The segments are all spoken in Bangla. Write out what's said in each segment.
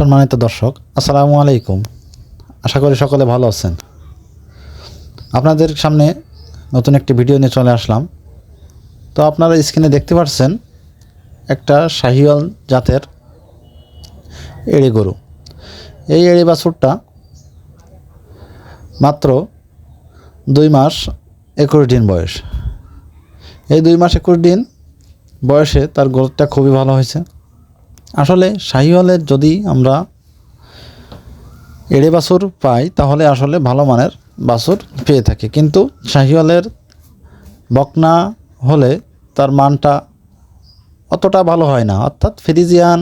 সম্মানিত দর্শক, আসসালামু আলাইকুম। আশা করি সকলে ভালো আছেন। আপনাদের সামনে নতুন একটি ভিডিও নিয়ে চলে আসলাম। তো আপনারা স্ক্রিনে দেখতে পাচ্ছেন একটা শাহিওয়াল জাতের এড়ে গরু। এই এড়ে বাছুরটা মাত্র দুই মাস একুশ দিন বয়স। এই দুই মাস একুশ দিন বয়সে তার গ্রোথটা খুবই ভালো হয়েছে। আসলে শাহিওয়ালের যদি আমরা এড়ে বাছুর পাই, তাহলে আসলে ভালো মানের বাছুর পেয়ে থাকি। কিন্তু শাহিওয়ালের বকনা হলে তার মানটা অতটা ভালো হয় না। অর্থাৎ ফ্রিজিয়ান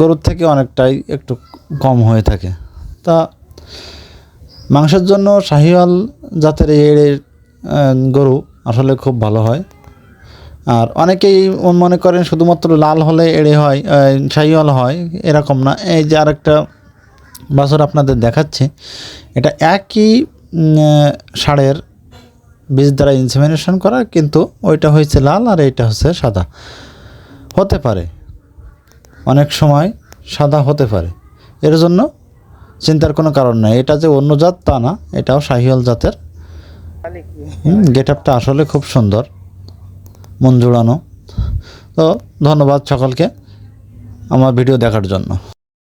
গরুর থেকে অনেকটাই একটু কম হয়ে থাকে। তা মাংসের জন্য শাহিওয়াল জাতের এড়ে গরু আসলে খুব ভালো হয়। আর অনেকেই মনে করেন শুধুমাত্র লাল হলে এড়ে হয় শাহিওয়াল হয় এরকম না। এই যে আরেকটা বাছর আপনাদের দেখাচ্ছি এটা একই ষাঁড়ের বীজ দ্বারা ইনসেমিনেশন করা কিন্তু ওইটা হয়েছে লাল আর এইটা হচ্ছে সাদা। হতে পারে। অনেক সময় সাদা হতে পারে। এর জন্য চিন্তার কোনো কারণ নেই। এটা যে অন্য জাত তা না এটাও শাহিওয়াল জাতের। গেট আপটা আসলে খুব সুন্দর। মন জোড়ানো তো ধন্যবাদ সকলকে আমার ভিডিও দেখার জন্য।